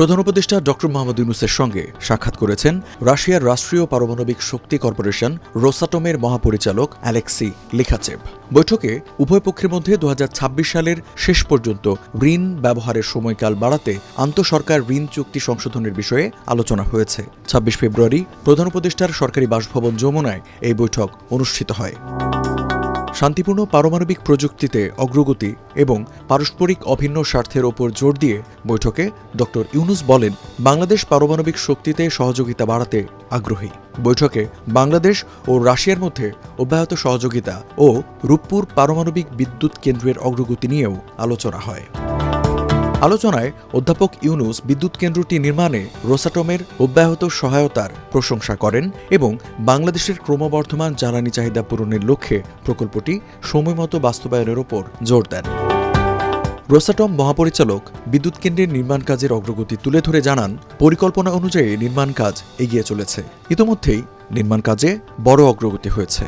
প্রধান উপদেষ্টা ড. মোহাম্মদ ইউনুসের সঙ্গে সাক্ষাৎ করেছেন রাশিয়ার রাষ্ট্রীয় পারমাণবিক শক্তি কর্পোরেশন রোসাটমের মহাপরিচালক অ্যালেক্সি লিখাচেভ। বৈঠকে উভয় পক্ষের মধ্যে দু হাজার ছাব্বিশ সালের শেষ পর্যন্ত ঋণ ব্যবহারের সময়কাল বাড়াতে আন্তঃসরকার ঋণ চুক্তি সংশোধনের বিষয়ে আলোচনা হয়েছে। ছাব্বিশ ফেব্রুয়ারি প্রধান উপদেষ্টার সরকারি বাসভবন যমুনায় এই বৈঠক অনুষ্ঠিত হয়। শান্তিপূর্ণ পারমাণবিক প্রযুক্তিতে অগ্রগতি এবং পারস্পরিক অভিন্ন স্বার্থের ওপর জোর দিয়ে বৈঠকে ড ইউনুস বলেন, বাংলাদেশ পারমাণবিক শক্তিতে সহযোগিতা বাড়াতে আগ্রহী। বৈঠকে বাংলাদেশ ও রাশিয়ার মধ্যে অব্যাহত সহযোগিতা ও রূপপুর পারমাণবিক বিদ্যুৎ কেন্দ্রের অগ্রগতি নিয়েও আলোচনা হয়। আলোচনায় অধ্যাপক ইউনুস বিদ্যুৎ কেন্দ্রটি নির্মাণে রোসাটমের অব্যাহত সহায়তার প্রশংসা করেন এবং বাংলাদেশের ক্রমবর্ধমান জ্বালানি চাহিদা পূরণের লক্ষ্যে প্রকল্পটি সময়মতো বাস্তবায়নের ওপর জোর দেন। রোসাটম মহাপরিচালক বিদ্যুৎ কেন্দ্রের নির্মাণ কাজের অগ্রগতি তুলে ধরে জানান, পরিকল্পনা অনুযায়ী নির্মাণ কাজ এগিয়ে চলেছে। ইতোমধ্যেই নির্মাণ কাজে বড় অগ্রগতি হয়েছে।